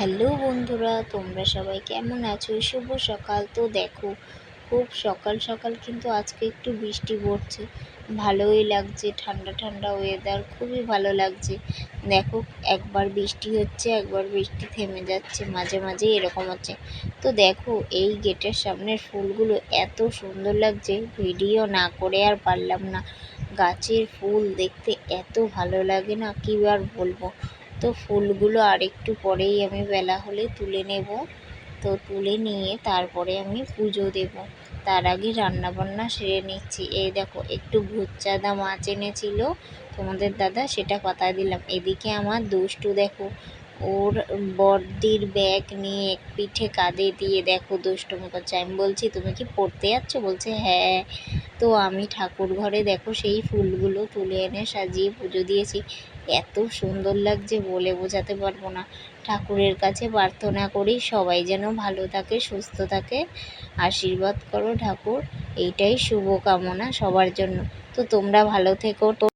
Hello বন্ধুরা, তোমরা সবাই কেমন আছো? শুভ সকাল। তো দেখো, খুব সকাল সকাল কিন্তু আজকে একটু বৃষ্টি পড়ছে। ভালোই লাগছে, ঠান্ডা ঠান্ডা ওয়েদার খুবই ভালো লাগছে। দেখো, একবার বৃষ্টি হচ্ছে, একবার বৃষ্টি থেমে যাচ্ছে, মাঝে মাঝে এরকম হচ্ছে। তো দেখো, এই গেটের সামনের ফুলগুলো এত সুন্দর লাগছে, ভিডিও না করে আর পারলাম না। গাছের ফুল দেখতে এত ভালো লাগে না, কী আর বলব? তো ফুলগুলো আর একটু পরেই আমি বেলা হলে তুলে নেব। তো তুলে নিয়ে তারপরে আমি পুজো দেব। তার আগে রান্না বান্না সেরে নিচ্ছি। এই দেখো, একটু ভুচ্চাদা মাছ এনেছিল। তোমাদের দাদা সেটা কথা দিলাম। এদিকে আমার দুষ্টু দেখো, ওর বর্দির ব্যাগ নিয়ে এক পিঠে কাঁধে দিয়ে দেখো দুষ্টুমি করছে আমি বলছি, তুমি কি পড়তে যাচ্ছ? বলছে হ্যাঁ। তো আমি ঠাকুর ঘরে দেখো সেই ফুলগুলো তুলে এনে সাজিয়ে পুজো দিয়েছি। এত সুন্দর লাগছে বলে বোঝাতে পারব না। ঠাকুরের কাছে প্রার্থনা করি সবাই যেন ভালো থাকে, সুস্থ থাকে। আশীর্বাদ করো ঠাকুর, এইটাই শুভ কামনা সবার জন্য। তো তোমরা ভালো থেকো, তো